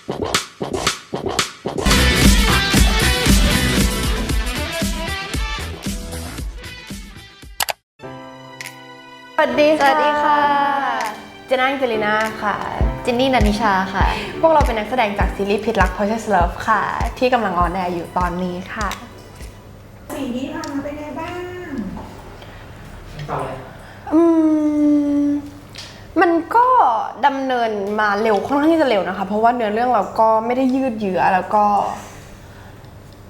สวัสดีสวัสดีค่ะ เจน่าอังเจลิน่าค่ะจินนี่นันนิชาค่ะ พวกเราเป็นนักแสดงจากซีรีส์พิษรัก Poison Love ค่ะ ที่กำลังออนแอร์อยู่ตอนนี้ค่ะ สิ่งที่ผ่านมาเป็นไงบ้าง ต่อเลย อืม มันก็ดำเนินมาเร็วค่อนข้างที่จะเร็วนะคะ เพราะว่าเนื้อเรื่องเราก็ไม่ได้ยืดเยื้อแล้วก็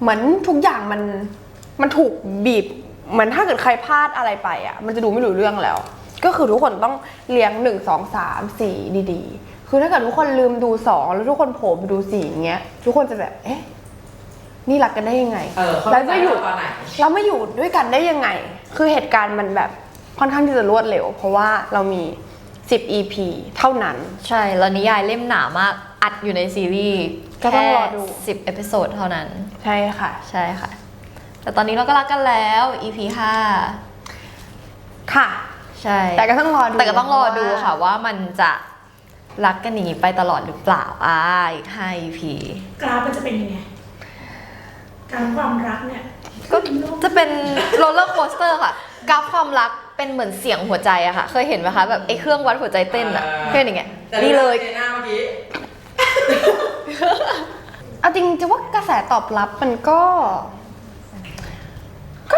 เหมือนทุกอย่างมันมันถูกบีบ เหมือนถ้าเกิดใครพลาดอะไรไปอะ มันจะดูไม่รู้เรื่องแล้ว ก็คือทุกคนต้องเลี้ยงหนึ่งสองสามสี่ดีๆ คือถ้าเกิดทุกคนลืมดูสองแล้วทุกคนโผล่ไปดูสี่อย่างเงี้ยทุกคนจะแบบเอ๊ะนี่รักกันได้ยังไงเออเขาแล้วจะอยู่ตอนไหนเราไม่อยู่ด้วยกันได้ยังไง คือเหตุการณ์มันแบบค่อนข้างที่จะรวดเร็ว เพราะว่าเรามี 10 EP เท่านั้น ใช่ แล้วนิยายเล่มหนามากอัดอยู่ในซีรีส์ก็ต้องรอดู สิบเอพิโซดเท่านั้น ใช่ค่ะ ใช่ค่ะ แต่ตอนนี้เราก็รักกันแล้ว EP ค่ะ5ใช่ แต่ก็ต้องรอดูแต่ก็ต้องรอดูเพราะว่าค่ะว่ามันจะรักกันอย่างนี้ไปตลอดหรือเปล่าอ่าอีก5 EP กราฟมันจะเป็นยังไงการความรักเนี่ยก็จะเป็นโรลเลอร์โคสเตอร์ค่ะกราฟความรัก เป็นเหมือนเสียงหัวใจอะค่ะ เคยเห็นไหมคะแบบไอ้เครื่องวัดหัวใจเต้นอะอ่า เคยเห็นอย่างเงี้ยแต่นี่เลยเจน่าเมื่อกี้ เอาจริงจะว่ากระแสตอบรับมันก็ ก็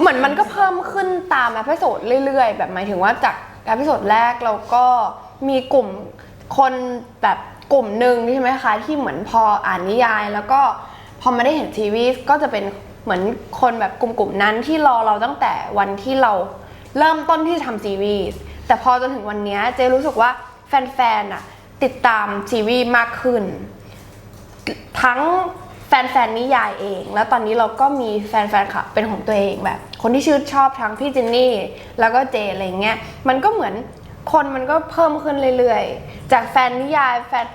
เหมือนมันก็เพิ่มขึ้นตามอพิโซดเรื่อยๆ แบบหมายถึงว่าจากอพิโซดแรกเราก็มีกลุ่มคนแบบกลุ่มหนึ่งใช่ไหมคะ ที่เหมือนพออ่านนิยาย แล้วก็พอมาได้เห็นทีวีก็จะเป็น เหมือนคนแบบกลุ่มๆนั้นที่รอเราตั้งแต่วันที่เราเริ่มต้นที่จะทำซีรีส์แต่พอจนถึงวันนี้เจรู้สึกว่าแฟนๆอะติดตามซีรีส์มากขึ้น ทั้งแฟนๆนิยายเอง แล้วตอนนี้เราก็มีแฟนๆค่ะเป็นของตัวเองแบบ คนที่ชื่นชอบทั้งพี่จินนี่ แล้วก็เจอะไรเงี้ยมันก็เหมือนคนมันก็เพิ่มขึ้นเรื่อยๆ จากแฟนนิยายแฟน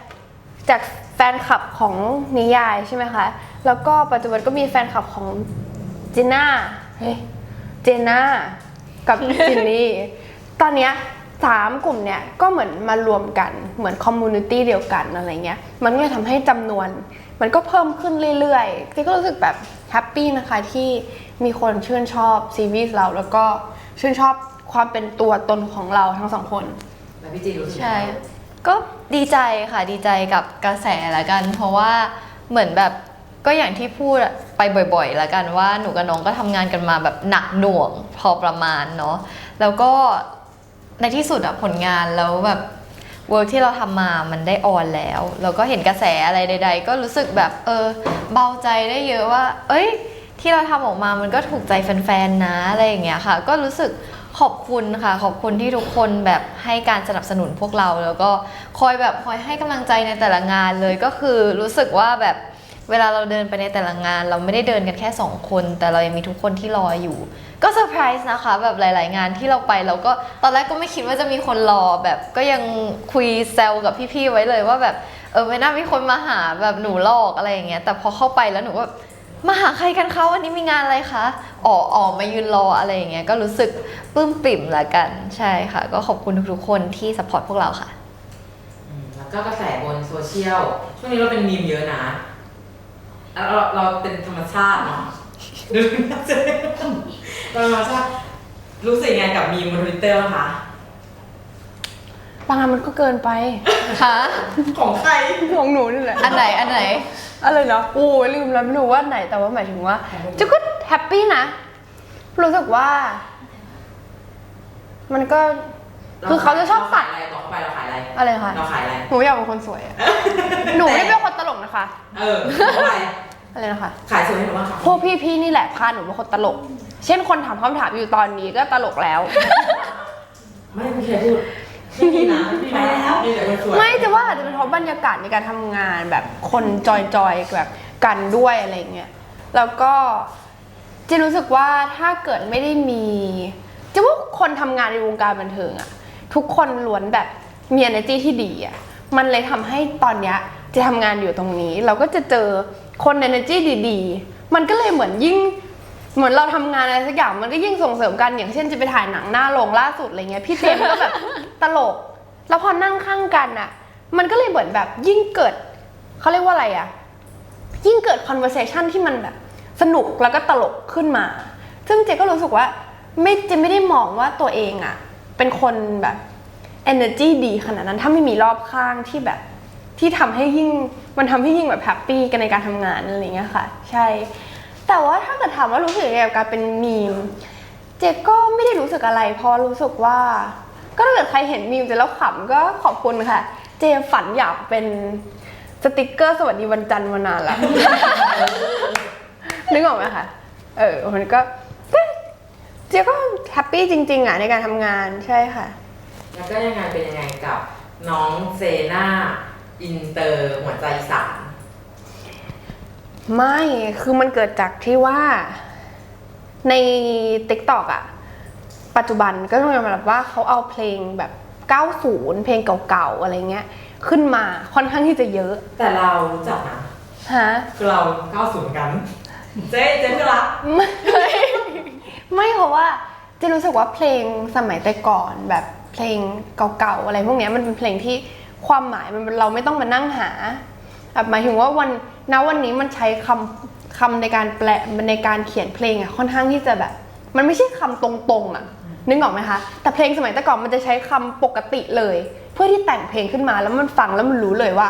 จาก ฟนคลับของนิยายใช่ไหมคะ แล้วก็ปัจจุบันก็มีแฟนคลับของจิน่าเฮ้ยเจน่ากับจินนี่ ตอนเนี้ยสามกลุ่มเนี้ยก็เหมือนมารวมกันเหมือนคอมมูนิตี้เดียวกันอะไรเงี้ย มันก็เลยทำให้จำนวน มันก็เพิ่มขึ้นเรื่อยๆเจ๊ก็รู้สึกแบบแฮปปี้นะคะที่มีคนชื่นชอบซีรีส์เราแล้วก็ชื่นชอบความเป็นตัวตนของเราทั้งสองคน แล้วพี่จีรู้สึกใช่ ก็ดีใจค่ะดีใจกับกระแสละกัน เพราะว่าเหมือนแบบก็อย่างที่พูดไปบ่อยๆละกันว่าหนูกับน้องก็ทำงานกันมาแบบหนักหน่วงพอประมาณเนาะแล้วก็ในที่สุดอะผลงานแล้วแบบเวิร์กที่เราทำมามันได้ออนแล้วแล้วก็เห็นกระแสอะไรใด ๆ ก็รู้สึกแบบเออเบาใจได้เยอะว่า เอ้ย ที่เราทำออกมามันก็ถูกใจแฟนๆนะอะไรอย่างเงี้ยค่ะ ก็รู้สึก ขอบคุณค่ะ ขอบคุณที่ทุกคนแบบให้การสนับสนุนพวกเรา แล้วก็คอยแบบคอยให้กำลังใจในแต่ละงานเลยก็คือรู้สึกว่าแบบเวลาเราเดินไปในแต่ละงาน เราไม่ได้เดินกันแค่สองคน แต่เรายังมีทุกคนที่รออยู่ ก็เซอร์ไพรส์นะคะแบบหลาย ๆ งานที่เราไปเราก็ตอนแรกก็ไม่คิดว่าจะมีคนรอแบบก็ยังคุยแซวกับพี่ ๆ ไว้เลยว่าแบบเออไม่น่ามีคนมาหาแบบหนูหลอกอะไรอย่างเงี้ยแต่พอเข้าไปแล้วหนูก็ มาหาใครกันคะวันนี้มีงานอะไรคะอ๋ออ๋อมายืนรออะไรอย่างเงี้ยก็รู้สึกปลื้มปริ่มละกันใช่ค่ะ ก็ขอบคุณทุกๆคนที่สปอร์ตพวกเราค่ะ อืมแล้วก็กระแสบนโซเชียล ช่วงนี้เราเป็นมีมเยอะนะแล้วเราเราเป็นธรรมชาติเนาะดูน่าจะเราธรรมชาติรู้สึกยังไงกับมีมบนทวิตเตอร์บ้างคะ บางอันมันก็เกินไป ค่ะ ของใคร ของหนูนี่แหละ อันไหนอันไหน อะไรเนาะโอ้ยลืมแล้วไม่รู้ว่าไหนแต่ว่าหมายถึงว่าจะก็แฮปปี้นะรู้สึกว่า มันก็ คือเขาจะชอบตัด เราขายอะไรบอกเข้าไปเราขายอะไรอะไรคะ เราขายอะไร หนูอยากเป็นคนสวยอะหนูไม่ได้เป็นคนตลกนะคะเออบอกเข้าไปอะไรนะคะ ขายสวยให้หนูบ้างค่ะพวกพี่ๆนี่แหละพาหนูเป็นคนตลก เช่นคนถามคำถามอยู่ตอนนี้ก็ตลกแล้ว ไม่มีใครพูด ไม่มีนะไม่มีนะไปแล้วมีแต่คนสวยไม่จะว่าอาจจะเป็นเพราะบรรยากาศในการทำงานแบบคนจอยๆแบบกันด้วยอะไรเงี้ยแล้วก็จะรู้สึกว่าถ้าเกิดไม่ได้มีจะว่าคนทำงานในวงการบันเทิงอะทุกคนล้วนแบบมี energy ที่ดีอะมันเลยทำให้ตอนเนี้ยจะทำงานอยู่ตรงนี้ เราก็จะเจอคน energy ดี ๆ มันก็เลยเหมือนยิ่ง เหมือนเราทำงานอะไรสักอย่างมันก็ยิ่งส่งเสริมกันอย่างเช่นจะไปถ่ายหนังหน้าโรงล่าสุดอะไรเงี้ยพี่เจมส์ก็แบบ ตลก แล้วพอนั่งข้างกันอะ มันก็เลยเหมือนแบบยิ่งเกิดเขาเรียกว่าอะไรอะยิ่งเกิด conversation ที่มันแบบ สนุกแล้วก็ตลกขึ้นมา ซึ่งเจก็รู้สึกว่า ไม่เจไม่ได้มองว่าตัวเองอะเป็นคนแบบ energy ดีขนาดนั้นถ้าไม่มีรอบข้างที่แบบที่ทำให้ยิ่งมันทำให้ยิ่งแบบแฮปปี้กันในการทำงานอะไรอย่างเงี้ยค่ะ ใช่ แต่ว่าถ้าเกิดถามว่ารู้สึกยังไงกับการเป็นมีม เจก็ไม่ได้รู้สึกอะไร เพราะรู้สึกว่า ก็ถ้าเกิดใครเห็นมีมเจแล้วขำก็ขอบคุณค่ะ เจฝันอยากเป็นสติกเกอร์สวัสดีวันจันทร์มานานแล้ว นึกออกไหมคะ เออ มันก็ก็เจก็แฮปปี้จริง ๆอะในการทำงานใช่ค่ะ แล้วก็ยังไงเป็นยังไงกับน้องเซน่าอินเตอร์หัวใจสาม ไม่คือมันเกิดจากที่ว่าใน t ิ k t o k อะปัจจุบันก็ต้องยอมรับว่าเขาเอาเพลงแบบ 90 เพลงเก่าๆ อะไรเงี้ย ขึ้นมาค่อนข้างที่จะเยอะ แต่เรารู้จักนะฮะคือเรา90กัน เจ๊เจ๊คือรักไม่ไม่เพราะว่าเจะรู้สึกว่าเพลงสมัยแต่ก่อนแบบเพลงเก่าๆ อะไรพวกเนี้ยมันเป็นเพลงที่ความหมายมันเราไม่ต้องมานั่งหาแบบหมายถึงว่าวัน ณวันนี้มันใช้คำคำในการแปลในการเขียนเพลงอะค่อนข้างที่จะแบบ มันไม่ใช่คำตรงๆอะนึกออกไหมคะ แต่เพลงสมัยแต่ก่อนมันจะใช้คำปกติเลย เพื่อที่แต่งเพลงขึ้นมาแล้วมันฟังแล้วมันรู้เลยว่า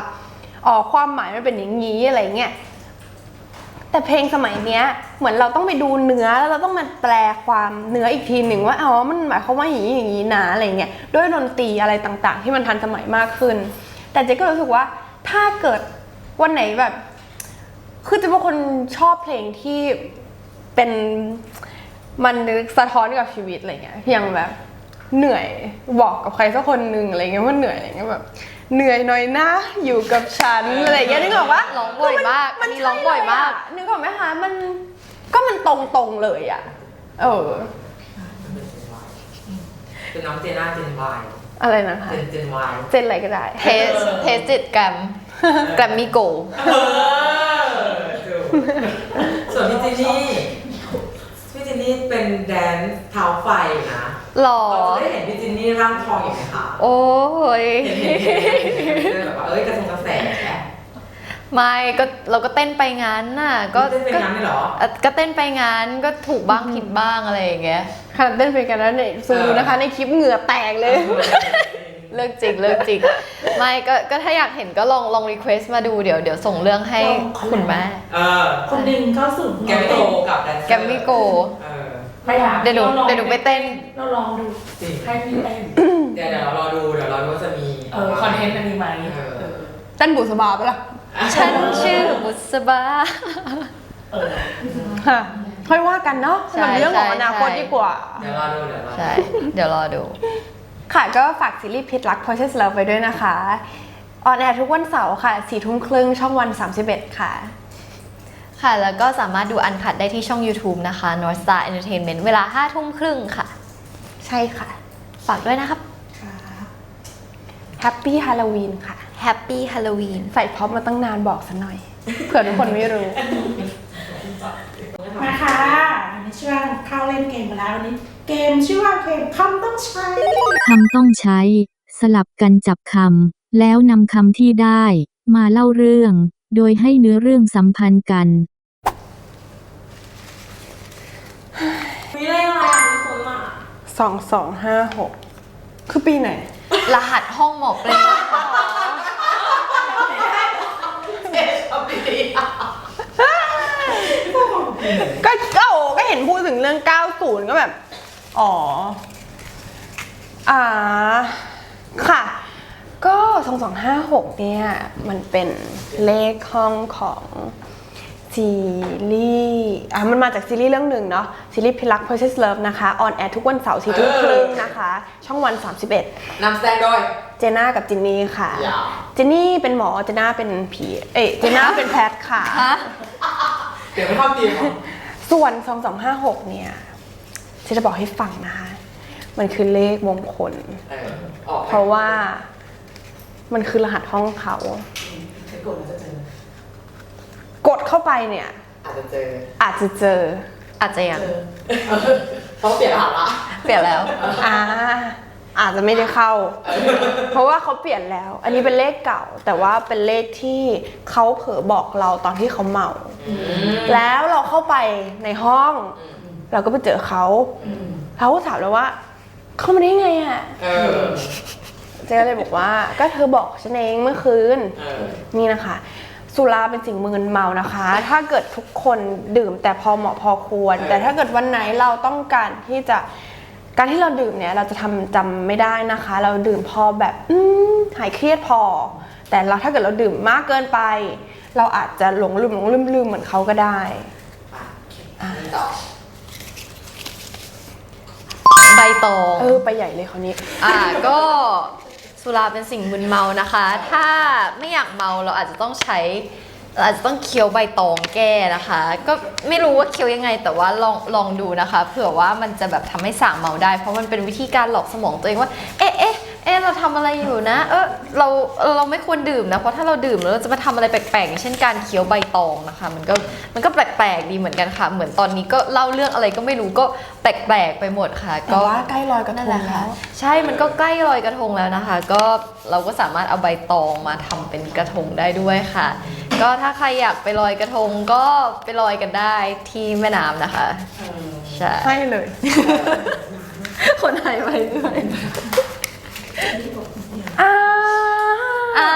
อ๋อความหมายมันเป็นอย่างนี้อะไรเงี้ยแต่เพลงสมัยเนี้ยเหมือนเราต้องไปดูเนื้อแล้วเราต้องมาแปลความเนื้ออีกทีหนึ่งว่าอ๋อมันหมายความว่าอย่างนี้อย่างนี้นะอะไรเงี้ยด้วยดนตรีอะไรต่างๆ ที่มันทันสมัยมากขึ้น แต่เจ๊ก็รู้สึกว่าถ้าเกิดวันไหนแบบ คือเจะเป็นคนชอบเพลงที่เป็นมันสะท้อนกับชีวิตอะไรเงี้ยอย่างแบบเหนื่อยบอกกับใครสักคนหนึ่งอะไรเงี้ยว่าเหนื่อยอะไรเงี้ยแบบเหนื่อยหน่อยนะอยู่กับฉันอะไรเงี้ยนึกออกปะร้องบ่อยมากมันอันนี้ร้องบ่อยมากใช่เลยะนึกออกไหมคะมันก็มันตรงตรงๆเลยอะเออเป็นน้องเจน่าเจนวายอะไรนะคะเจนเจนวายเจนอะไรก็ได้เทสเทสจิตแกรม แกรมมี่โกเออถูกส่วนพี่จินนี่พี่จินนี่เป็นแดนซ์เท้าไฟนะหล่อเราจะได้เห็นพี่จินนี่ร่างทองอีกไหมคะโอ้ย เห็นเห็นเห็นเห็นแบบว่าเอ้ยกระทงกระแสไม่ก็เราก็เต้นไปงั้นน่ะก็เต้นเป็นก็งั้นเลยเหรออะก็เต้นไปงั้นก็ถูกบ้างผิดบ้างอะไรอย่างเงี้ย ขนาดเต้นเพลงกันแล้วเนี่ยซูมดูนะคะ ในคลิปเหงื่อแตกเลย เลิกจริงเลิกจริงไม่ก็ก็ถ้าอยากเห็นก็ลองลองรีเควสต์มาดูเดี๋ยวเดี๋ยวส่งเรื่องให้คุณแม่เออคนหนึ่งเข้าสู่แกมโตกับแดนเซอร์แกมมี่โกเออไปหาเดี๋ยวหนูเดี๋ยวหนูไปเต้นเราลองดูจริงให้พี่เต้นเดี๋ยวเดี๋ยวเรารอดูเดี๋ยวเราดูว่าจะมีเออคอนเทนต์อันนี้ไหมเออเออเต้นบุษบาปะล่ะฉันชื่อบุษบาเออฮะค่อยว่ากันเนาะใช่มันเป็นเรื่องของอนาคตใช่ดีกว่า เดี๋ยวรอดู เดี๋ยวรอดู ใช่ เดี๋ยวรอดู ค่ะก็ฝากซีรีส์พิษรัก Process Love ไปด้วยนะคะออนแอร์ทุกวันเสาร์ค่ะสี่ทุ่มครึ่งช่องวัน 31 ค่ะ ค่ะ แล้วก็สามารถดูอันคัดได้ที่ช่อง YouTube นะคะ North Star Entertainment เวลา5ทุ่มครึ่งค่ะ ใช่ค่ะ ฝากด้วยนะครับ Happy Halloween ค่ะ Happy Halloween ใส่พร็อพมาตั้งนานบอกสัหน่อย เผื่อทุกคนไม่รู้ มาค่ะอันนี้ชื่อว่าเข้าเล่นเกมมาแล้ววันนี้ เกมชื่อว่าเกมคำต้องใช้ คำต้องใช้ สลับกันจับคำแล้วนำคำที่ได้ มาเล่าเรื่อง โดยให้เนื้อเรื่องสัมพันธ์กัน มีเลขอะไรอะมีคนอะสองสองห้าหกคือปีไหน รหัสห้องหมอกเลยก็ก็โอ้ก็เห็นพูดถึงเรื่อง 90 ก็แบบ อ๋อ อ่า ค่ะ ก็2256เนี่ย มันเป็นเลขห้องของซีรีส์อะมันมาจากซีรีส์เรื่องหนึ่งเนาะซีรีส์พิลัก Process Love นะคะ ออนแอร์ทุกวันเสาร์สี่ทุ่มครึ่งนะคะ ช่องวัน 31 นำแสดงโดย เจน่ากับจินนี่ค่ะ อย่า เจนนี่เป็นหมอ เจน่าเป็นผี เอ้ยเจน่าเป็นแพทย์ค่ะ เดี๋ยวไม่เข้าทีมเหรอส่วน 2256 เนี่ย ฉันจะบอกให้ฟังนะคะมันคือเลขมงคล เออออกเพราะว่ามันคือรหัสห้องเขาใช้กดแล้วจะเจอกดเข้าไปเนี่ย อาจจะเจออาจจะเจออาจจะยังเพราะเปลี่ยนรหัสละเปลี่ยนแล้ว อ่าอาจจะไม่ได้เข้า เพราะว่าเขาเปลี่ยนแล้ว อันนี้เป็นเลขเก่า แต่ว่าเป็นเลขที่เขาเผลอบอกเราตอนที่เขาเมาแล้วเราเข้าไปในห้อง เราก็ไปเจอเขาเขาก็ถามเราว่า เข้ามาได้ไงอะเออเจ๊ก็เลยบอกว่า ก็เธอบอกฉันเองเมื่อคืนเออนี่นะคะ สุราเป็นสิ่งมึนเมานะคะ ถ้าเกิดทุกคนดื่มแต่พอเหมาะพอควร แต่ถ้าเกิดวันไหนเราต้องการที่จะการที่เราดื่มเนี่ยเราจะทำจำไม่ได้นะคะ เราดื่มพอแบบอืมหายเครียดพอ แต่เราถ้าเกิดเราดื่มมากเกินไป เราอาจจะหลงลืมหลงลืมลืมเหมือนเขาก็ได้ต่อใบตองเออไปใหญ่เลยคราวนี้ อ่าก็สุราเป็นสิ่งมึนเมานะคะ ถ้าไม่อยากเมาเราอาจจะต้องใช้เราอาจจะต้องเคี้ยวใบตองแก้นะคะ ก็ไม่รู้ว่าเคี้ยวยังไง แต่ว่าลองลองดูนะคะ เผื่อว่ามันจะแบบทำให้สั่งเมาได้ เพราะมันเป็นวิธีการหลอกสมองตัวเองว่า เอ๊ะเอ๊ะ เอ๊ะเราทำอะไรอยู่นะ เออเราเราไม่ควรดื่มนะ เพราะถ้าเราดื่มแล้วเราจะมาทำอะไรแปลกๆอย่างเช่นการเคี้ยวใบตองนะคะ มันก็มันก็แปลกๆดีเหมือนกันค่ะ เหมือนตอนนี้ก็เล่าเรื่องอะไรก็ไม่รู้ก็แปลกๆไปหมดค่ะ แต่ว่าใกล้ลอยกระทนั่นงแหละแล้ค่ะว ใช่มันก็ใกล้ลอยกระทงแล้วนะคะ ก็เราก็สามารถเอาใบตองมาทำเป็นกระทงได้ด้วยค่ะ ก็ถ้าใครอยากไปลอยกระทงก็ไปลอยกันได้ที่แม่น้ำนะคะใช่ ให้เลย คนไทยไปด้วย อ่าอ่า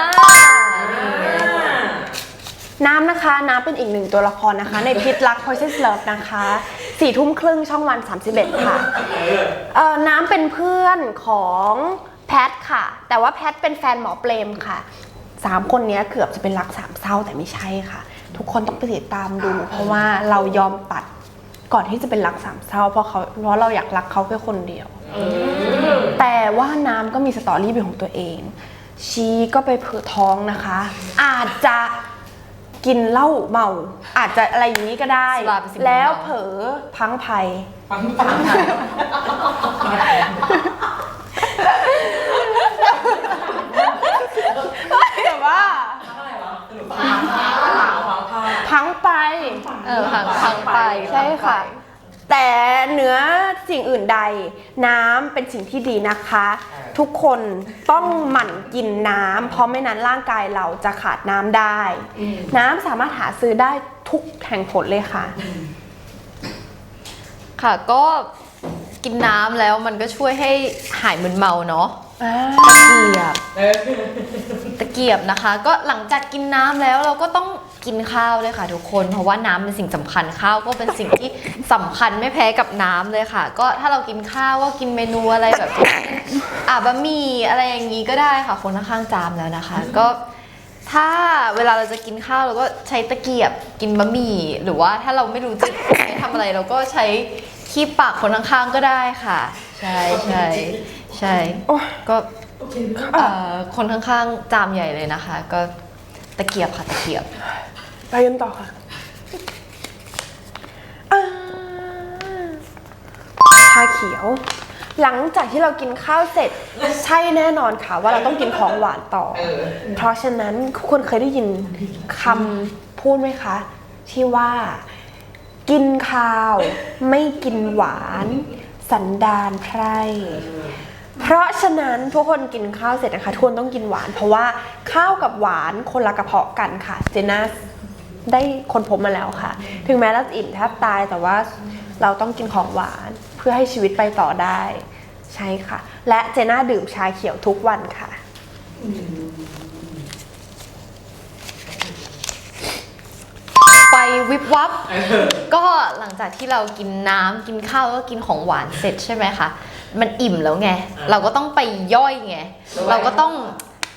น้ำนะคะ น้ำเป็นอีกหนึ่งตัวละครนะคะ ในพิษรัก Poison Love นะคะสี่ทุ่มครึ่งช่องวัน 31 ค่ะเอ่อน้ำเป็นเพื่อนของแพทค่ะ แต่ว่าแพทเป็นแฟนหมอเปรมค่ะสามคนเนี้ยเกือบจะเป็นรักสามเศร้าแต่ไม่ใช่ค่ะ ทุกคนต้องไปติดตามดู เพราะว่าเรายอมตัดก่อนที่จะเป็นรักสามเศร้าเพราะเขาเพราะเราอยากรักเขาแค่คนเดียว แต่ว่าน้ำก็มีสตอรี่เป็นของตัวเอง ชีก็ไปเผือท้องนะคะ อาจจะกินเหล้าเมา อาจจะอะไรอย่างนี้ก็ได้สลาเป็นสิ่งแล้วเมาเผลอพลังภัยฟังฟังแต่ว่าอะไรวะสรุปฟังผ้าฟังผ้าพังไป เออพังพังไป ใช่ค่ะ แต่เหนือสิ่งอื่นใด น้ำเป็นสิ่งที่ดีนะคะ ทุกคนต้องหมั่นกินน้ำเพราะไม่นั้นร่างกายเราจะขาดน้ำได้ น้ำสามารถหาซื้อได้ทุกแห่งผลเลยค่ะ ค่ะก็กินน้ำแล้วมันก็ช่วยให้หายมึนเมาเนาะอ่าตะเกียบเออตะเกียบนะคะ ก็หลังจากกินน้ำแล้วเราก็ต้อง กินข้าวเลยค่ะทุกคน เพราะว่าน้ำเป็นสิ่งสำคัญข้าวก็เป็นสิ่งที่สำคัญไม่แพ้กับน้ำเลยค่ะ ก็ถ้าเรากินข้าวก็กินเมนูอะไรแบบอ่าบะหมี่อะไรอย่างนี้ก็ได้ค่ะ คนข้างๆจามแล้วนะคะ ก็ถ้าเวลาเราจะกินข้าวเราก็ใช้ตะเกียบกินบะหมี่ หรือว่าถ้าเราไม่รู้จะทำอะไรเราก็ใช้คีบปากคนข้างๆก็ได้ค่ะ ใช่ใช่ใช่โอ้ยก็โอเคไหมเอ่อคนข้างๆจามใหญ่เลยนะคะ ก็ตะเกียบค่ะตะเกียบ ไปกันต่อค่ะอ่าชาเขียว หลังจากที่เรากินข้าวเสร็จ ใช่แน่นอนค่ะ ว่าเราต้องกินของหวานต่อเออเพราะฉะนั้นคุณเคยได้ยินคำพูดไหมคะ ที่ว่ากินข้าว ไม่กินหวาน สันดานไพรเพราะฉะนั้นทุกคนกินข้าวเสร็จนะคะทุกคนต้องกินหวาน เพราะว่าข้าวกับหวานคนละกระเพาะกันค่ะเจน่า ได้คนพบมาแล้วค่ะ ถึงแม้เราจะอิ่มแทบตายแต่ว่าเราต้องกินของหวานเพื่อให้ชีวิตไปต่อได้ ใช่ค่ะ และเจน่าดื่มชาเขียวทุกวันค่ะไฟวิบวับ ก็หลังจากที่เรากินน้ำกินข้าวแล้วก็กินของหวานเสร็จใช่ไหมคะ มันอิ่มแล้วไง เราก็ต้องไปย่อยไง เราก็ต้อง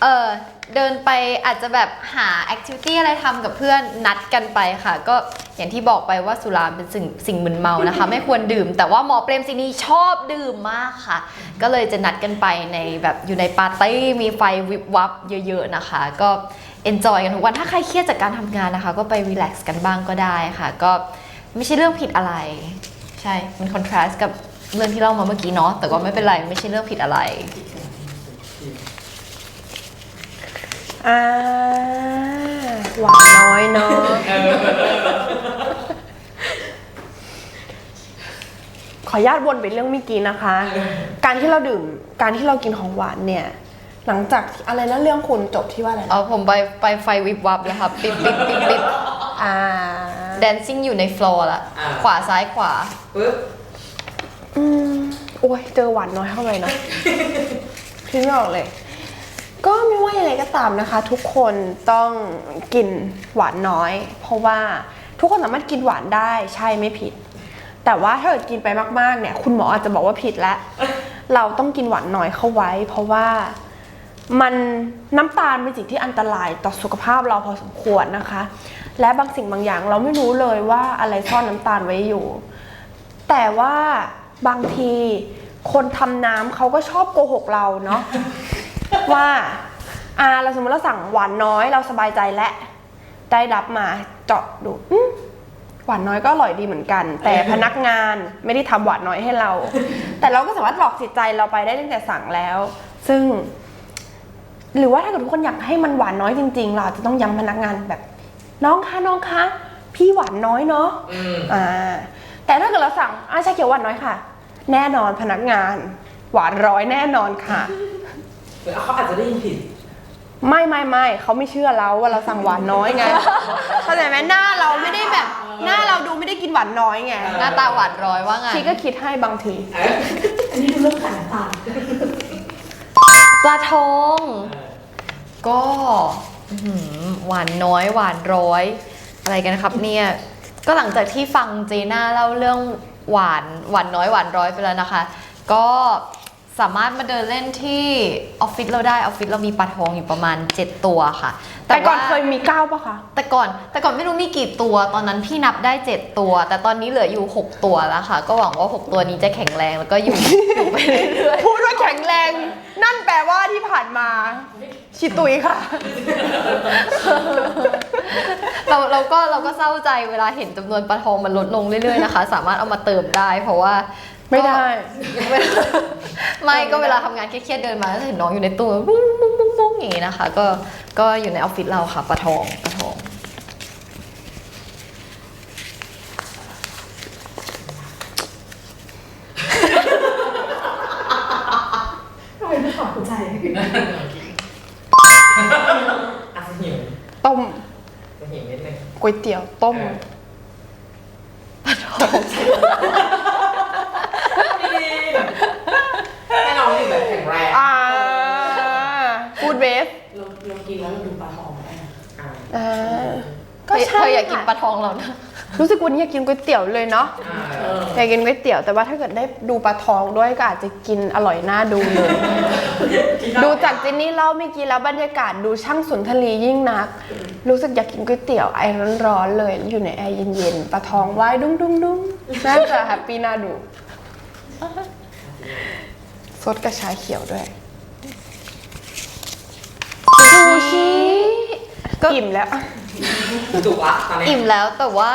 เออเดินไปอาจจะแบบหาแอคทิวิตี้อะไรทำกับเพื่อนนัดกันไปค่ะ ก็อย่างที่บอกไปว่าสุราเป็นสิ่งสิ่งมึนเมานะคะ ไม่ควรดื่ม แต่ว่าหมอเปรมซินีชอบดื่มมากค่ะ ก็เลยจะนัดกันไปในแบบอยู่ในปาร์ตี้มีไฟวิบวับเยอะ ๆนะคะ ก็ enjoy กันทุกวันถ้าใครเครียดจากการทำงานนะคะ ก็ไปรีแลกซ์กันบ้างก็ได้ค่ะ ก็ไม่ใช่เรื่องผิดอะไร ใช่มันคอนทราสต์กับเรื่องที่เล่ามาเมื่อกี้เนาะแต่ก็ไม่เป็นไรไม่ใช่เรื่องผิดอะไร อ่าหวานน้อยเนาะขออนุญาตวนไปเรื่องเมื่อกี้นะคะ การที่เราดื่ม การที่เรากินของหวานเนี่ย หลังจากที่อะไรนะเรื่องคุณจบที่ว่าอะไรนะเอาผมไปไปไฟวิบวับเลยค่ะปิ๊บปิ๊บปิ๊บปิ๊บอ่า แดนซิ่งอยู่ในฟลอร์ละอ่า ขวาซ้ายขวา ปึ๊บอืมโอ้ยเจอหวานน้อยเข้าไปเนาะคิดไม่ออกเลย ก็ไม่ว่ายังไงก็ตามนะคะ ทุกคนต้องกินหวานน้อย เพราะว่าทุกคนสามารถกินหวานได้ใช่ไม่ผิด แต่ว่าถ้าเกิดกินไปมากๆเนี่ย คุณหมออาจจะบอกว่าผิดแล้ว เราต้องกินหวานน้อยเข้าไว้ เพราะว่ามันน้ำตาลเป็นสิ่งที่อันตรายต่อสุขภาพเราพอสมควรนะคะ และบางสิ่งบางอย่างเราไม่รู้เลยว่าอะไรซ่อนน้ำตาลไว้อยู่ แต่ว่าบางทีคนทำน้ำเขาก็ชอบโกหกเราเนาะ ว่าอ่าเราสมมติเราสั่งหวานน้อยเราสบายใจและได้รับมาเจาะดูอืมหวานน้อยก็อร่อยดีเหมือนกัน แต่พนักงานไม่ได้ทำหวานน้อยให้เรา แต่เราก็สามารถหลอกจิตใจเราไปได้ตั้งแต่สั่งแล้ว ซึ่ง หรือว่าถ้าเกิดทุกคนอยากให้มันหวานน้อยจริง ๆ เราอาจจะต้องย้ำพนักงานแบบ น้องคะน้องคะพี่หวานน้อยเนาะอืมอ่า แต่ถ้าเกิดเราสั่งอาชาเขียวหวานน้อยค่ะ แน่นอนพนักงาน หวานร้อยแน่นอนค่ะหรือ เขาอาจจะได้ยินผิด ไม่ไม่ไม่เขาไม่เชื่อเราว่าเราสั่งหวานน้อยไงเข้าใจไหมหน้าเราไม่ได้แบบหน้าเราดูไม่ได้กินหวานน้อยไงหน้าตาหวานร้อยว่าไงชีก็คิดให้บางทีอันนี้ดูเรื่องขันน้ำตาลปลาทองก็อื้อหือหวานน้อยหวานร้อย อะไรกันครับเนี่ยก็หลังจากที่ฟังเจน่าเล่าเรื่องหวานหวานน้อยหวานร้อยไปแล้วนะคะ ก็ สามารถมาเดินเล่นที่ออฟฟิศเราได้ออฟฟิศเรามีปลาทองอยู่ประมาณ 7 ตัวค่ะแต่ก่อนว่าเคยมีเก้าปะคะ แต่ก่อนแต่ก่อนไม่รู้มีกี่ตัว ตอนนั้นพี่นับได้ 7 ตัว แต่ตอนนี้เหลืออยู่ 6 ตัวแล้วค่ะ ก็หวังว่า 6 ตัวนี้จะแข็งแรงแล้วก็อยู่ อยู่ไปเรื่อยพูดว่าแข็งแรง นั่นแปลว่าที่ผ่านมา ชิตุยค่ะ ๆเราเราก็เราก็เศร้าใจเวลาเห็นจำนวนปลาทองมันลดลงเรื่อยๆนะคะ สามารถเอามาเติมได้ เพราะว่า ไม่ได้ ไม่ก็เวลาทำงานเครียดๆเดินมาแล้วเห็นน้องอยู่ในตู้บุ้งบุ้งบุ้งบุ้งอย่างนี้นะคะ ก็ก็อยู่ในออฟฟิศเราค่ะปลาทองปลาทอง ทำไมไม่ถอดหัวใจอาจจะหิวต้มจะหิวนิดนึงก๋วยเตี๋ยวต้มเออให้น้องอยู่แบบแข็งแรง อ่าฟูดเบส เราเรากินแล้วเราดูปลาทองได้นะ อ่าอ่าก็ก็เธใช่ออยากกินค่ะปลาทองเรานะรู้สึกวันนี้อยากกินก๋วยเตี๋ยวเลยเนาะอ่าเอออยากกินก๋วยเตี๋ยวแต่ว่าถ้าเกิดได้ดูปลาทองด้วยก็อาจจะกินอร่อยน่าดูเลย ดูจากเจนนี่เล่าเมื่อกี้แล้วบรรยากาศดูช่างสุนทรียิ่งนัก รู้สึกอยากกินก๋วยเตี๋ยวไอร้อนๆเลย อยู่ในแอร์เย็นๆปลาทองว่ายดุ้งดุ้งดุ้งน่าจะแฮปปี้น่าดูซดกับชาเขียวด้วยซูชิ ก็ อิ่มแล้ว จุกละตอนนี้ อิ่มแล้วแต่ว่า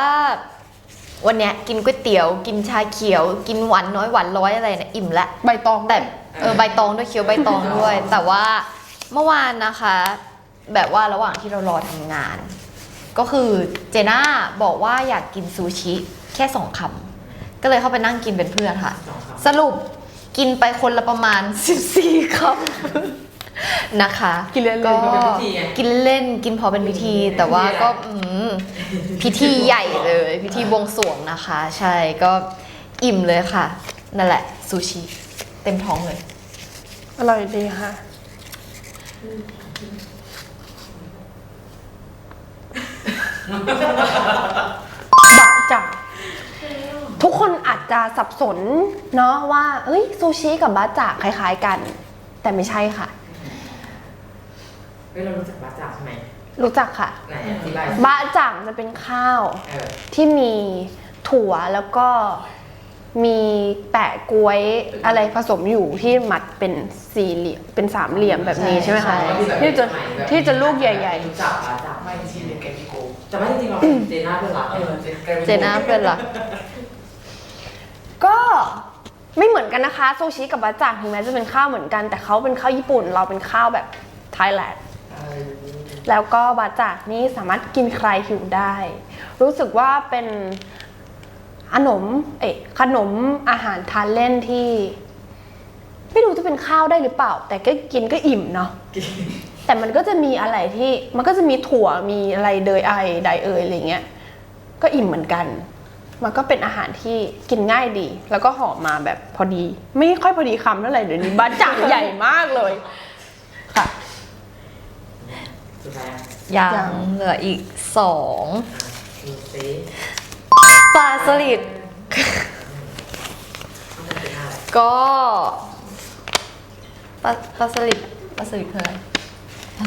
วันเนี้ยกินก๋วยเตี๋ยว กินชาเขียว กินหวานน้อยหวานร้อยอะไรเนี่ยอิ่มแล้วใบตองแต่เออใบตองด้วยเคี้ยวใบตองด้วย แต่ว่าเมื่อวานนะคะ แบบว่าระหว่างที่เรารอทำงาน ก็คือเจน่าบอกว่าอยากกินซูชิแค่สองคำก็เลยเข้าไปนั่งกินเป็นเพื่อนค่ะสองคสรุปกินไปคนละประมาณ 14คำ นะคะกินเล่นๆก็ก็เป็นพิธีไง กินเล่นกินพอเป็นพิธี แต่ว่าก็อืมพิธีใหญ่เลย พิธีบวงสรวงนะคะ ใช่ก็อิ่มเลยค่ะ นั่นแหละซูชิ เต็มท้องเลย อร่อยดีค่ะบะจ่างทุกคนอาจจะสับสนเนาะว่า เอ้ยซูชิกับบะจ่างคล้าย ๆกัน แต่ไม่ใช่ค่ะ เฮ้ยเรารู้จักบาจ่าใช่ไหมรู้จักค่ะ ไหนอธิบายบะจ่างจะเป็นข้าวเออที่มีถั่วแล้วก็มีแปะกล้วยอะไรผสมอยู่ที่มัดเป็นสี่เหลี่ยมเป็นสามเหลี่ยมแบบนี้ใช่ไหมคะที่จะที่จะลูกใหญ่ รู้จักบาจ่าไม่ที่เรียนแกจิโกแต่ว่าจริงๆเราเป็นเจน่าเพื่อนรักเอเอออเจแกเป็นเจน่าเป็นหลักๆก็ไม่เหมือนกันนะคะ ซูชิกับบะจ่างถึงแม้จะเป็นข้าวเหมือนกัน แต่เขาเป็นข้าวญี่ปุ่น เราเป็นข้าวแบบไทยแลนด์เออ แล้วก็บะจ่างนี่สามารถกินใครหิวได้ รู้สึกว่าเป็นขนมเอ๊ะขนมอาหารทานเล่นที่ ไม่รู้จะเป็นข้าวได้หรือเปล่า แต่ก็กินก็อิ่มเนาะแต่มันก็จะมีอะไรที่มันก็จะมีถั่วมีอะไรเดยไอไดเอยอะไรเงี้ยก็อิ่มเหมือนกัน มันก็เป็นอาหารที่กินง่ายดี แล้วก็ห่อมาแบบพอดี ไม่ค่อยพอดีคำเท่าไหร่เดี๋ยวนี้บ้านจังใหญ่มากเลย ค่ะ สุดท้า ยอะยัยังงเหลืออีกสองดูซิปลาสลิดต้องเป็นอะไรก็ปลาปลาสลิดปลาสลิดคืออะไร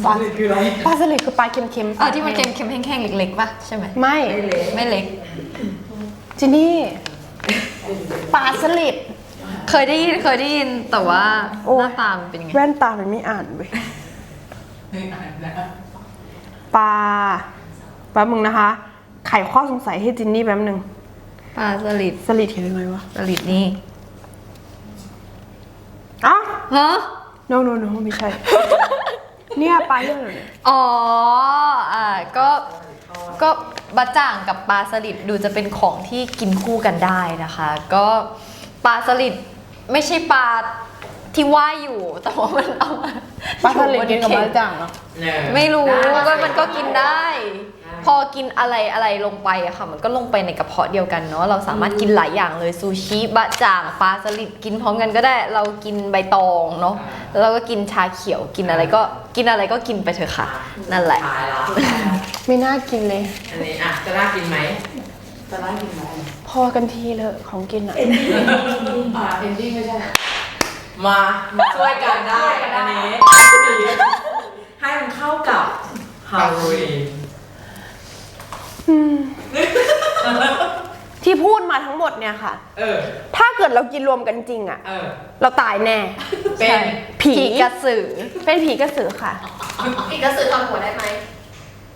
ปลาคืออะไรปลาสลิดคือปลาเค็มๆเออที่มันเค็มๆแห้งๆเล็กๆป่ะใช่ไหมไม่ ไม่เล็กไม่เล็ก จินนี่ปลาสลิดเคยได้ยินเคยได้ยินแต่ว่าโอ้หน้าตามันเป็นยังไง แว่นตามันไม่อ่านเว้ย ปลาแป๊บมึงนะคะ ไขข้อสงสัยให้จินนี่แป๊บนึงปลาสลิดสลิดเขียนยังไงวะสลิดนี่อ้าวฮะ no no no ไม่ใช่ เนี่ยปลาเรื่องอะไรเนี่ยอ๋อ อ่า ก็ ก็บะจ่างกับปลาสลิดดูจะเป็นของที่กินคู่กันได้นะคะ ก็ปลาสลิดไม่ใช่ปลาที่ว่ายอยู่ แต่ว่ามันเอามา ปลาสลิดกินกับอยู่ปบลาจ่างเหรอเนี่ยไม่รู้ได้ก็มันก็กินได้ได้ พอกินอะไรอะไรลงไปอะค่ะ มันก็ลงไปในกระเพาะเดียวกันเนาะเราสามารถกินหลายอย่างเลยซูชิบะจ่างปลาสลิดกินพร้อมกันก็ได้ เรากินใบตองเนาะแล้วเราก็กินชาเขียวกินอะไรก็กินอะไรก็กินไปเถอะค่ะ นั่นแหละ ตายละไม่น่ากินเลย อันนี้อะจะน่ากินไหมจะได้กินไหมพอกันทีเลยของกินอะเอ็นดี้อ่าเอนดิ้งไม่ใช่ มามาช่วยกันได้อันนี้ให้มันเข้ากับฮาโลวีนที่พูดมาทั้งหมดเนี่ยค่ะ เออ ถ้าเกิดเรากินรวมกันจริงอะเออ เราตายแน่ เป็นใช่ผีผีกระสือ เป็นผีกระสือค่ะ อีกกระสือทำหัวได้ไหม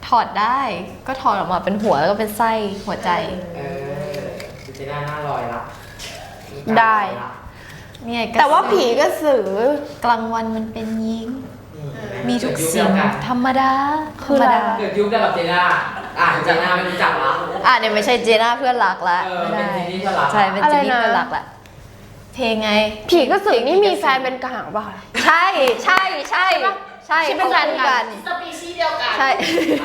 ถอดได้ก็ถอดออกมาเป็นหัวแล้วก็เป็นไส้หัวใจ เออดูจะได้หน้าลอยละได้ เนี่ยกระสือแต่ว่าผีกระสือกลางวันมันเป็นยิงนี่เห็นไหมีทุกเดยุคสิ่งเดียวกันธรรมดาคืออะไรธรรมดาเกิดยุคเดียวกับเจน่าอะเจน่าไม่รู้จักละอะเนี่ยไม่ใช่เจน่าเพื่อนรักละเออไม่ได้เป็นเจนนี่เพื่อนรักใช่เป็นอะไรเจนนี่นะเพื่อนรักแหละเพลงไง ผีกระสือนี่มีแฟนเป็นกระหังป่ะคะใช่ใช่ใช่ใช่ที่เป็นแฟนกันสปีชีส์เดียวกันใช่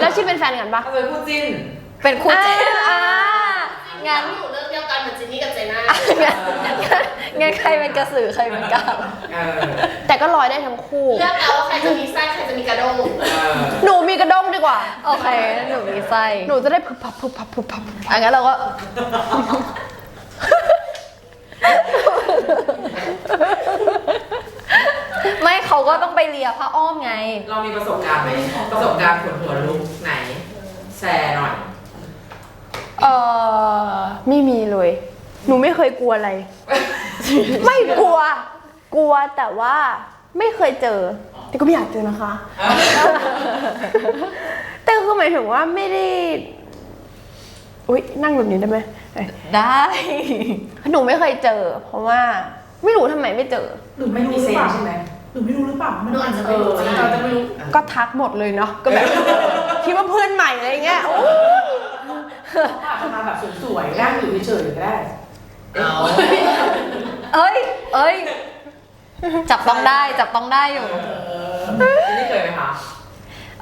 แล้วชิเป็นแฟนกันปะเขาเป็นคู่จิ้นเป็นคู่เจนอ่าอ่า งั้น อยู่เรื่องเดียวกันเหมือนจินนี่กับเจน่างั้นงั้นใครเป็นกระสือใครเป็นกลางเออแต่ก็ลอยได้ทั้งคู่ เลือกเอาว่าใครจะมีไส้ใครจะมีกระด้งเออหนูมีกระด้งดีกว่า โอเค หนูมีไส้หนูจะได้พึบพับพึบพับพึบพับอะงั้นเราก็ ไม่เขาก็ต้องไปเลียผ้าอ้อมไง เรามีประสบการณ์ไหมประสบการณ์ขนหัวลุกไหน แชร์หน่อย เออไม่มีเลย หนูไม่เคยกลัวอะไร ไม่กลัว กลัวแต่ว่าไม่เคยเจอ แต่ก็ไม่อยากเจอนะคะ แต่คือหมายถึงว่าไม่ได้ อุ้ยนั่งแบบนี้ได้ไหมเอ้ยได้ หนูไม่เคยเจอ เพราะว่า ไม่รู้ทำไมไม่เจอ หรือไม่รู้หรือเปล่าใช่ไหมหรือไม่รู้หรือเปล่ามันหนูอาจจะเอไม่รู้อก็ได้เราจะไม่รู้ ก็ทักหมดเลยเนาะ ก็แบบคิดว่าเพื่อนใหม่อะไรเงี้ย โอ้ อาจจะมาแบบสวยๆนั่งอยู่เฉยๆก็ได้ เอาเอ้ย เอ้ย จับต้องได้ จับต้องได้อยู่อันนี้เคยไหมคะ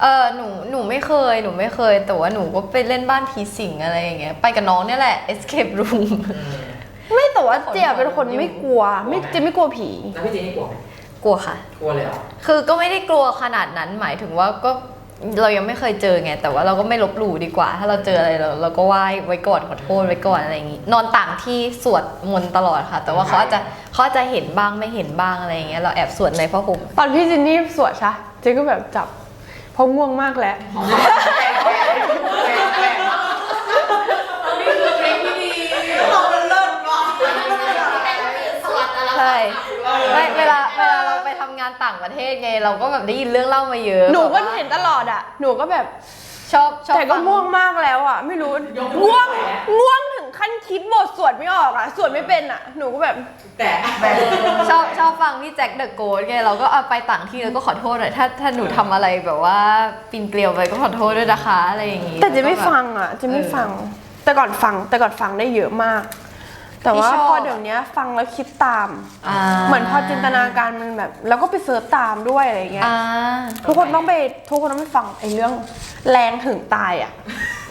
เออหนู หนูไม่เคย หนูไม่เคย แต่ว่าหนูก็ไปเล่นบ้านผีสิงอะไรอย่างเงี้ย ไปกับน้องเนี่ยแหละ escape room ไม่แต่ว่าเจียเป็นคนไม่กลัว ไม่เจียไม่กลัวผี แล้วพี่เจนี่กลัวไหมกลัวค่ะ กลัวเลยเหรอ คือก็ไม่ได้กลัวขนาดนั้น หมายถึงว่าก็ เรายังไม่เคยเจอไง แต่ว่าเราก็ไม่ลบหลู่ดีกว่า ถ้าเราเจออะไรเราเราก็ไหว้ไว้ก่อนขอโทษไว้ก่อนอะไรอย่างงี้ นอนต่างที่สวดมนต์ตลอดค่ะ แต่ว่าเขาอาจจะเขาอาจจะเห็นบ้างไม่เห็นบ้างอะไรอย่างเงี้ยเราแอบสวดในพระห่มตอนพี่จินนี่สวดใช่เจ๊ก็แบบจับเพราะง่วงมากแล้ว นี่คือเทคที่ดีเราเป็นเลิศว่ะ สวดแต่ละ ใช่ไม่เวลาเวลาเราไปทำงานต่าง ประเทศไงเราก็แบบได้ยินเรื่องเล่ามาเยอะหนูก็แบบว่าเห็นตลอดอะ หนูก็แบบชอบชอบแต่ก็ฟัง่วงมากแล้วอะ ไม่รู้ง่วงง่วงถึงขั้นคิดบทสวดไม่ออกอะสวดไม่เป็นอะ หนูก็แบบแต่ชอบชอบฟังพี่แจ็คเดอะโกดไงเราก็เอาไปต่างที่แล้วก็ขอโทษหน่อยถ้าถ้าหนูทำอะไรแบบว่าปีนเกลียวไปก็ขอโทษด้วยนะคะอะไรอย่างงี้แต่เจะไม่ล้วก็แบบฟังอะเจะไม่เออฟัง แต่ก่อนฟังแต่ก่อนฟังได้เยอะมาก แต่ว่าที่ชอบ พอเดี๋ยวนี้ฟังแล้วคิดตาม อ่าเหมือนพอจินตนาการมันแบบ แล้วก็ไปเสิร์ชตามด้วยอะไรเงี้ย อ่าทุกคนต้องไปทุกคนต้องไปฟังไอ้เรื่องแรงถึงตายอะ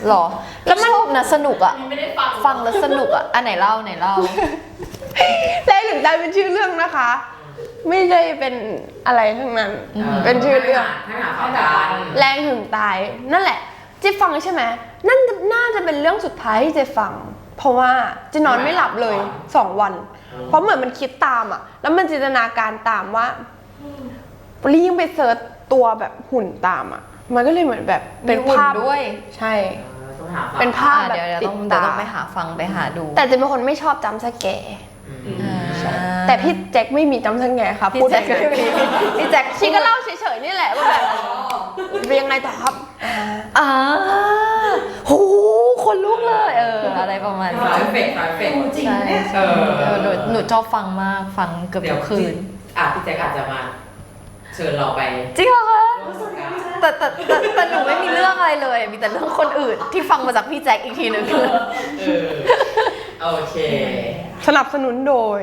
หรอ แล้วมันชอบนะสนุกอะไม่ได้ฟังฟังแล้วสนุกอะอันไหนเล่าไหนเล่า แรงถึงตายเป็นชื่อเรื่องนะคะ ไม่ได้เป็นอะไรทั้งนั้น อืม เป็นชื่อเรื่อง ให้หาข่าวการแรงถึงตายนั่นแหละเจ๊ฟังใช่ไหมนั่นน่าจะเป็นเรื่องสุดท้ายที่เจ๊ฟัง เพราะว่าเจะนอนไม่หลับเลยสองวัน เพราะเหมือนมันคิดตามอะ แล้วมันจินตนาการตามว่ารียิ่งไปเซิร์ชตัวแบบหุ่นตามอะ มันก็เลยเหมือนแบบเป็นมีหุ่นภาพด้วย ใช่เออต้องหาข่าวเป็นภาพอ่าแบบเดี๋ยวเดี๋ยวติต้ดองเดี๋ยวตาต้องไปหาฟังไปหาดู แต่เจะเป็นคนไม่ชอบจำสแกร์อืมอ่า แต่พี่แจ็คไม่มีจำสแกร์ค่ะพี่พูดแจ็คเฉยๆพี่แจ็คชีก็เล่าเฉยๆนี่แหละว่าแบบเป็นยังไงต่อครับอ่าโหคนลุกเลยเอออะไรประมาณสายนี้เฟกสายเฟกจริงใช่เนี่ยเออเออหนูหนูชอบฟังมากฟังเกือบทุกคืนอะพี่แจ็คอาจจะมาเชิญเราไป จริงเหรอคะร่วมรายการแต่แต่แต่แต่หนูไม่มีเรื่องอะไรเลย มีแต่เรื่องคนอื่นที่ฟังมาจากพี่แจ็คอีกทีหนึ่งเออ โอเคสนับสนุนโดย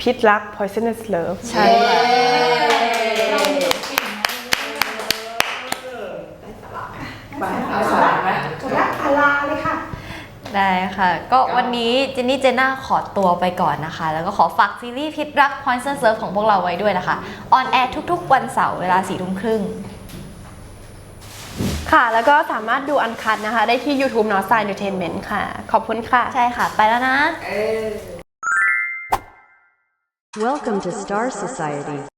พิษรัก poisonous love ใช่ค่ะไปเอาสาระไหมจบแล้วอาลาเลยค่ะ ได้ค่ะ ก็วันนี้เจนนี่เจน่าขอตัวไปก่อนนะคะ แล้วก็ขอฝากซีรีส์พิษรัก Poison Surf ของพวกเราไว้ด้วยนะคะ ออนแอร์ทุกๆ วันเสาร์เวลาสี่ทุ่มครึ่ง ค่ะ แล้วก็สามารถดูอันคัดนะคะ ได้ที่ YouTube North Side Entertainment ค่ะ ขอบคุณค่ะ ใช่ค่ะ ไปแล้วนะ Welcome to Star Society.